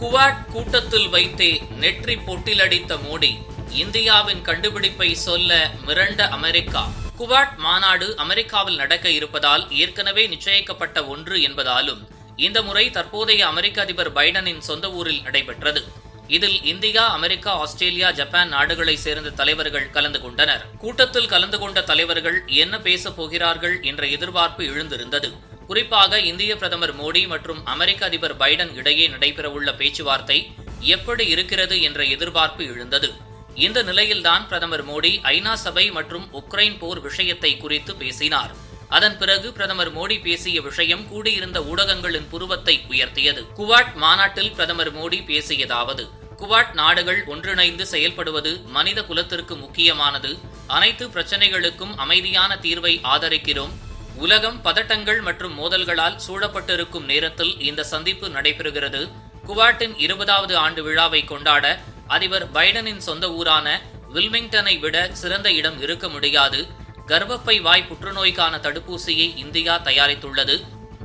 Quad கூட்டத்தில் வைத்தே நெற்றி பொட்டிலடித்த மோடி இந்தியாவின் கண்டுபிடிப்பை சொல்ல மிரண்ட அமெரிக்கா. குவாட் மாநாடு அமெரிக்காவில் நடக்க இருப்பதால் ஏற்கனவே நிச்சயிக்கப்பட்ட ஒன்று என்பதாலும் இந்த முறை தற்போதைய அமெரிக்க அதிபர் பைடனின் சொந்த ஊரில் நடைபெற்றது. இதில் இந்தியா அமெரிக்கா ஆஸ்திரேலியா ஜப்பான் நாடுகளைச் சேர்ந்த தலைவர்கள் கலந்து கொண்டனர். கூட்டத்தில் கலந்து கொண்ட தலைவர்கள் என்ன பேசப் போகிறார்கள் என்ற எதிர்பார்ப்பு எழுந்திருந்தது. குறிப்பாக இந்திய பிரதமர் மோடி மற்றும் அமெரிக்க அதிபர் பைடன் இடையே நடைபெறவுள்ள பேச்சுவார்த்தை எப்படி இருக்கிறது என்ற எதிர்பார்ப்பு எழுந்தது. இந்த நிலையில்தான் பிரதமர் மோடி ஐநா சபை மற்றும் உக்ரைன் போர் விஷயத்தை குறித்து பேசினார். அதன் பிறகு பிரதமர் மோடி பேசிய விஷயம் கூடியிருந்த ஊடகங்களின் புருவத்தை உயர்த்தியது. குவாட் மாநாட்டில் பிரதமர் மோடி பேசியதாவது குவாட் நாடுகள் ஒன்றிணைந்து செயல்படுவது மனித குலத்திற்கு முக்கியமானது. அனைத்து பிரச்சனைகளுக்கும் அமைதியான தீர்வை ஆதரிக்கிறோம். உலகம் பதட்டங்கள் மற்றும் மோதல்களால் சூழப்பட்டிருக்கும் நேரத்தில் இந்த சந்திப்பு நடைபெறுகிறது. குவாட்டின் இருபதாவது ஆண்டு விழாவை கொண்டாட அதிபர் பைடனின் சொந்த ஊரான வில்மிங்டனை விட சிறந்த இடம் இருக்க முடியாது. கர்ப்பப்பை வாய் புற்றுநோய்க்கான தடுப்பூசியை இந்தியா தயாரித்துள்ளது.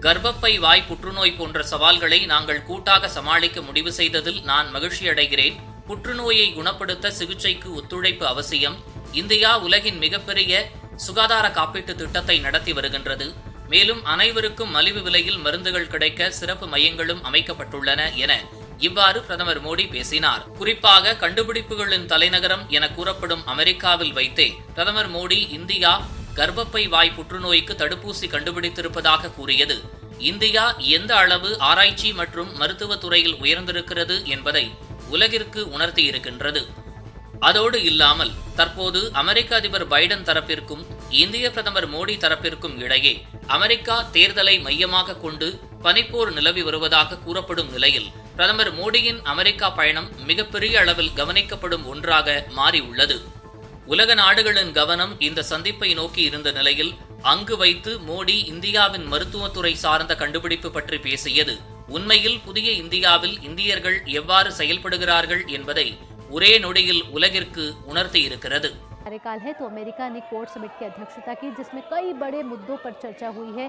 கர்ப்பப்பை வாய் புற்றுநோய் போன்ற சவால்களை நாங்கள் கூட்டாக சமாளிக்க முடிவு செய்ததில் நான் மகிழ்ச்சியடைகிறேன் புற்றுநோயை குணப்படுத்த சிகிச்சைக்கு ஒத்துழைப்பு அவசியம். இந்தியா உலகின் மிகப்பெரிய சுகாதார காப்பீட்டு திட்டத்தை நடத்தி வருகின்றது. மேலும் அனைவருக்கும் மலிவு விலையில் மருந்துகள் கிடைக்க சிறப்பு மையங்களும் அமைக்கப்பட்டுள்ளன என இவ்வாறு பிரதமர் மோடி பேசினார். குறிப்பாக கண்டுபிடிப்புகளின் தலைநகரம் என கூறப்படும் அமெரிக்காவில் வைத்தே பிரதமர் மோடி இந்தியா கர்ப்பப்பை வாய் புற்றுநோய்க்கு தடுப்பூசி கண்டுபிடித்திருப்பதாக கூறியது. இந்தியா எந்த அளவு ஆராய்ச்சி மற்றும் மருத்துவ துறையில் உயர்ந்திருக்கிறது என்பதை உலகிற்கு உணர்த்தியிருக்கின்றது. அதோடு இல்லாமல் தற்போது அமெரிக்க அதிபர் பைடன் தரப்பிற்கும் இந்திய பிரதமர் மோடி தரப்பிற்கும் இடையே அமெரிக்கா தேர்தலை மையமாக கொண்டு பனிப்போர் நிலவி வருவதாக கூறப்படும் நிலையில் பிரதமர் மோடியின் அமெரிக்கா பயணம் மிகப்பெரிய அளவில் கவனிக்கப்படும் ஒன்றாக மாறியுள்ளது. உலக நாடுகளின் கவனம் இந்த சந்திப்பை நோக்கி இருந்த நிலையில் அங்கு வைத்து மோடி இந்தியாவின் மருத்துவத்துறை சார்ந்த கண்டுபிடிப்பு பற்றி பேசியது. உண்மையில் புதிய இந்தியாவில் இந்தியர்கள் எவ்வாறு செயல்படுகிறார்கள் என்பதை ஒரே நொடியில் உலகிற்கு உணர்த்தி இருக்கிறது कार्यकाल है तो अमेरिका ने कोर्ट समिट की अध्यक्षता की जिसमें कई बड़े मुद्दों पर चर्चा हुई है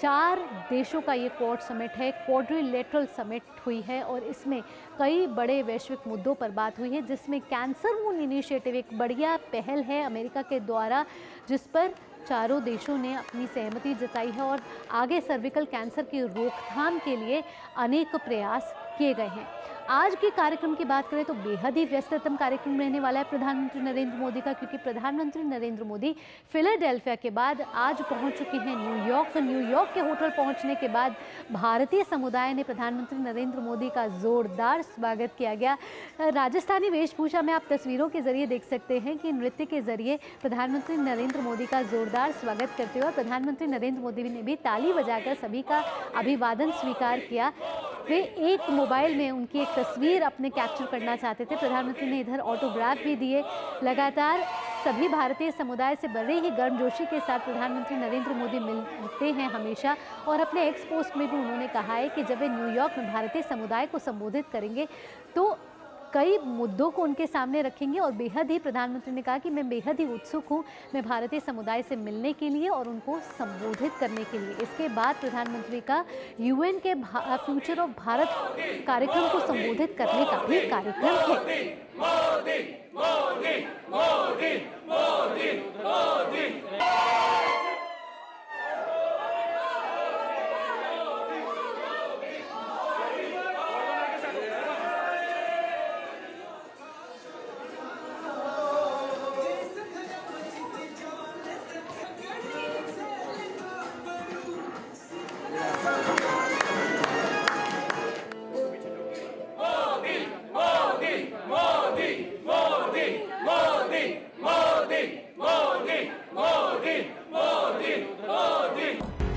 चार देशों का ये कोर्ट समिट है क्वाड्रिलेटरल समिट हुई है और इसमें कई बड़े वैश्विक मुद्दों पर बात हुई है जिसमें कैंसर मून इनिशिएटिव एक बढ़िया पहल है अमेरिका के द्वारा जिस पर चारों देशों ने अपनी सहमति जताई है और आगे सर्विकल कैंसर की रोकथाम के लिए अनेक प्रयास किए गए हैं। आज के कार्यक्रम की बात करें तो बेहद ही व्यस्ततम कार्यक्रम रहने वाला है प्रधानमंत्री नरेंद्र मोदी का, क्योंकि प्रधानमंत्री नरेंद्र मोदी फिलाडेल्फिया के बाद आज पहुँच चुके हैं न्यूयॉर्क तो न्यूयॉर्क के होटल पहुँचने के बाद भारतीय समुदाय ने प्रधानमंत्री नरेंद्र मोदी का जोरदार स्वागत किया गया। राजस्थानी वेशभूषा में आप तस्वीरों के ज़रिए देख सकते हैं कि नृत्य के ज़रिए प्रधानमंत्री नरेंद्र मोदी का जोरदार स्वागत करते हुए प्रधानमंत्री नरेंद्र मोदी ने भी ताली बजाकर सभी का अभिवादन स्वीकार किया। वे एक मोबाइल में उनकी एक तस्वीर अपने कैप्चर करना चाहते थे। प्रधानमंत्री ने इधर ऑटोग्राफ भी दिए। लगातार सभी भारतीय समुदाय से बड़े ही गर्मजोशी के साथ प्रधानमंत्री नरेंद्र मोदी मिलते हैं हमेशा। और अपने एक्स पोस्ट में भी उन्होंने कहा है कि जब वे न्यूयॉर्क में भारतीय समुदाय को संबोधित करेंगे तो कई मुद्दों को उनके सामने रखेंगे और बेहद ही प्रधानमंत्री ने कहा कि मैं बेहद ही उत्सुक हूँ मैं भारतीय समुदाय से मिलने के लिए और उनको संबोधित करने के लिए। इसके बाद प्रधानमंत्री का यूएन के फ्यूचर ऑफ़ भारत कार्यक्रम को संबोधित करने का भी कार्यक्रम है।